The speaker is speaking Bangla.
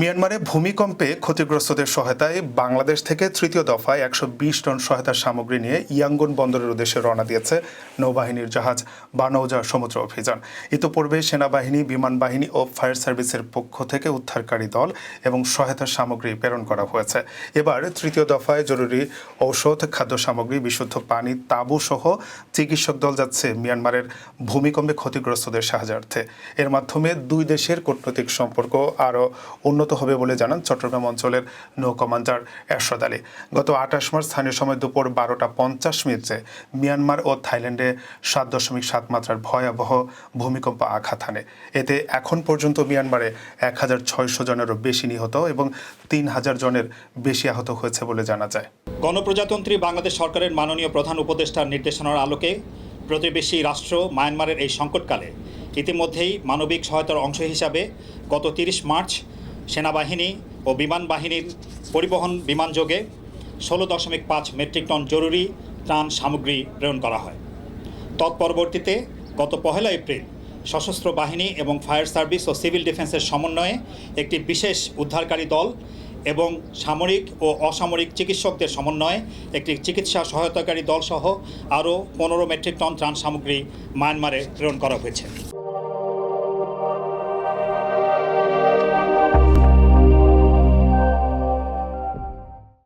মিয়ানমারে ভূমিকম্পে ক্ষতিগ্রস্তদের সহায়তায় বাংলাদেশ থেকে তৃতীয় দফায় একশো বিশ টন সহায়তার সামগ্রী নিয়ে ইয়াঙ্গন বন্দরের উদ্দেশ্যে রওনা দিয়েছে নৌবাহিনীর জাহাজ বানৌজা সমুদ্র অভিযান। ইতোপূর্বে সেনাবাহিনী, বিমান বাহিনী ও ফায়ার সার্ভিসের পক্ষ থেকে উদ্ধারকারী দল এবং সহায়তার সামগ্রী প্রেরণ করা হয়েছে। এবার তৃতীয় দফায় জরুরি ঔষধ, খাদ্য সামগ্রী, বিশুদ্ধ পানি, তাঁবু সহ চিকিৎসক দল যাচ্ছে মিয়ানমারের ভূমিকম্পে ক্ষতিগ্রস্তদের সাহায্যার্থে। এর মাধ্যমে দুই দেশের কূটনৈতিক সম্পর্ক আরও উন্নত হবে বলে জানান চট্টগ্রাম অঞ্চলের নৌ কমান্ডার এরশাদ আলী। গত আঠাশ মার্চ স্থানীয় সময় দুপুর বারোটা পঞ্চাশ মিনিটে মিয়ানমার ও থাইল্যান্ডে সাত দশমিক সাত মাত্রার ভয়াবহ ভূমিকম্প আঘাত হানে। এতে এখন পর্যন্ত মিয়ানমারে এক হাজার ছয়শো জনেরও বেশি নিহত এবং তিন হাজার জনের বেশি আহত হয়েছে বলে জানা যায়। গণপ্রজাতন্ত্রী বাংলাদেশ সরকারের মাননীয় প্রধান উপদেষ্টার নির্দেশনার আলোকে প্রতিবেশী রাষ্ট্র মায়ানমারের এই সংকটকালে ইতিমধ্যেই মানবিক সহায়তার অংশ হিসাবে গত তিরিশ মার্চ সেনাবাহিনী ও বিমান বাহিনীর পরিবহন বিমানযোগে ষোলো দশমিক পাঁচ মেট্রিক টন জরুরি ত্রাণ সামগ্রী প্রেরণ করা হয়। তৎপরবর্তীতে গত পহেলা এপ্রিল সশস্ত্র বাহিনী এবং ফায়ার সার্ভিস ও সিভিল ডিফেন্সের সমন্বয়ে একটি বিশেষ উদ্ধারকারী দল এবং সামরিক ও অসামরিক চিকিৎসকদের সমন্বয়ে একটি চিকিৎসা সহায়তাকারী দলসহ আরও পনেরো মেট্রিক টন ত্রাণ সামগ্রী মায়ানমারে প্রেরণ করা হয়েছে।